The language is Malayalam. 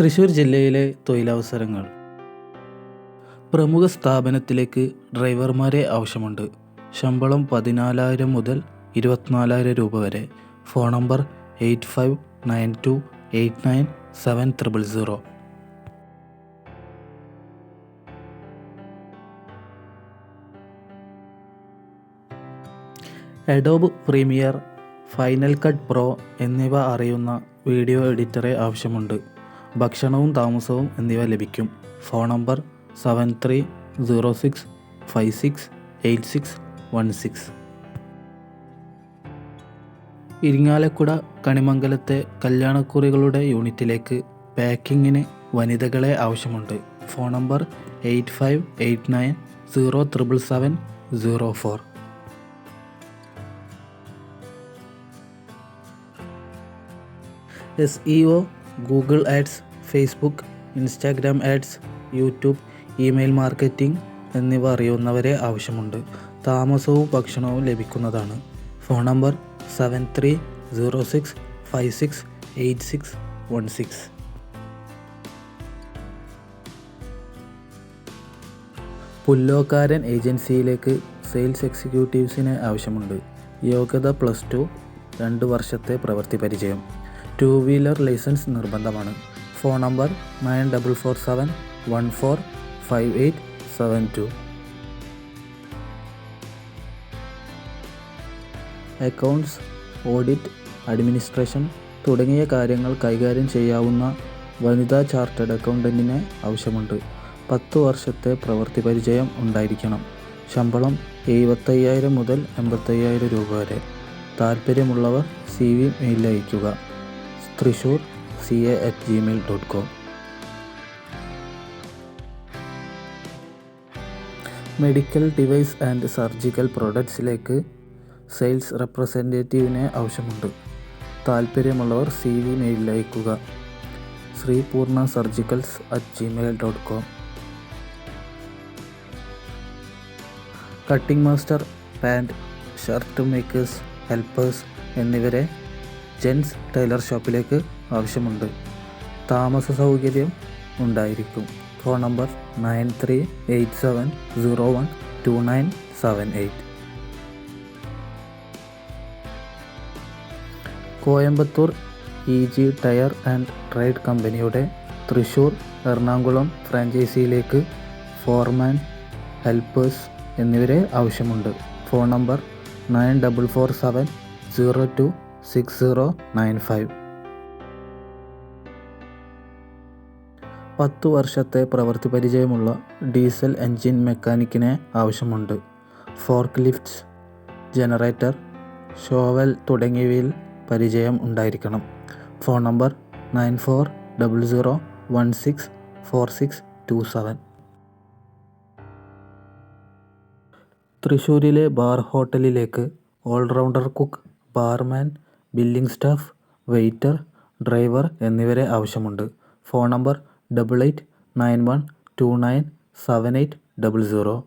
തൃശ്ശൂർ ജില്ലയിലെ തൊഴിലവസരങ്ങൾ. പ്രമുഖ സ്ഥാപനത്തിലേക്ക് ഡ്രൈവർമാരെ ആവശ്യമുണ്ട്. ശമ്പളം പതിനാലായിരം മുതൽ ഇരുപത്തിനാലായിരം രൂപ വരെ. Phone number eight five nine two eight nine seven triple zero. Adobe Premiere Final Cut Pro എന്നിവ അറിയുന്ന വീഡിയോ എഡിറ്ററെ ആവശ്യമുണ്ട്. ഭക്ഷണവും താമസവും എന്നിവ ലഭിക്കും. Phone number seven three zero six five six eight six one six Irinjalakuda കണിമംഗലത്തെ കല്യാണക്കുറികളുടെ യൂണിറ്റിലേക്ക് പാക്കിങ്ങിന് വനിതകളെ ആവശ്യമുണ്ട്. Phone number eight five eight nine zero triple seven zero four S E O Google ads Facebook Instagram ads YouTube email marketing എന്നിവ അറിയുന്നവരെ ആവശ്യമുണ്ട്. താമസവും ഭക്ഷണവും ലഭിക്കുന്നതാണ്. Phone number seven three zero six five six eight six one six Pullokkaran ഏജൻസിയിലേക്ക് sales എക്സിക്യൂട്ടീവ്സിന് ആവശ്യമുണ്ട്. യോഗ്യത പ്ലസ് ടു രണ്ട് വർഷത്തെ പ്രവൃത്തി പരിചയം. ടു വീലർ ലൈസൻസ് നിർബന്ധമാണ്. Phone number nine double four seven one four five eight seven two. Accounts audit administration തുടങ്ങിയ കാര്യങ്ങൾ കൈകാര്യം ചെയ്യാവുന്ന വനിതാ ചാർട്ടേഡ് അക്കൗണ്ടന്റിനെ ആവശ്യമുണ്ട്. പത്ത് വർഷത്തെ പ്രവൃത്തി പരിചയം ഉണ്ടായിരിക്കണം. ശമ്പളം എഴുപത്തയ്യായിരം മുതൽ എൺപത്തയ്യായിരം രൂപ വരെ. താല്പര്യമുള്ളവർ C V മെയിലയക്കുക Thrissur C A at Gmail dot com medical device and surgical പ്രോഡക്ട്സിലേക്ക് sales റെപ്രസെന്റേറ്റീവിനെ ആവശ്യമുണ്ട് താല്പര്യമുള്ളവർ സി വി മെയിൽ അയക്കുക Sreepoorna surgicals at Gmail dot com cutting master pant shirt makers helpers എന്നിവരെ ജെൻസ് ടൈലർ ഷോപ്പിലേക്ക് ആവശ്യമുണ്ട്. താമസ സൗകര്യം ഉണ്ടായിരിക്കും. Phone number nine three eight seven zero one two nine seven eight. Coimbatore E G tyre and trade കമ്പനിയുടെ തൃശൂർ എറണാകുളം ഫ്രാഞ്ചൈസിയിലേക്ക് ഫോർമാൻ ഹെൽപ്പേഴ്സ് എന്നിവരെ ആവശ്യമുണ്ട്. Phone number nine double four seven zero two six zero nine five പത്തു വർഷത്തെ പ്രവൃത്തി പരിചയമുള്ള ഡീസൽ എൻജിൻ മെക്കാനിക്കിനെ ആവശ്യമുണ്ട്. ഫോർക്ക് ലിഫ്റ്റ്സ് ജനറേറ്റർ ഷോവൽ തുടങ്ങിയവയിൽ പരിചയം ഉണ്ടായിരിക്കണം. Phone number nine four double zero one six four six two seven. തൃശ്ശൂരിലെ ബാർ ഹോട്ടലിലേക്ക് all rounder cook barman billing staff waiter driver എന്നിവരെ ആവശ്യമുണ്ട്. Phone number double eight nine one two nine seven eight double zero.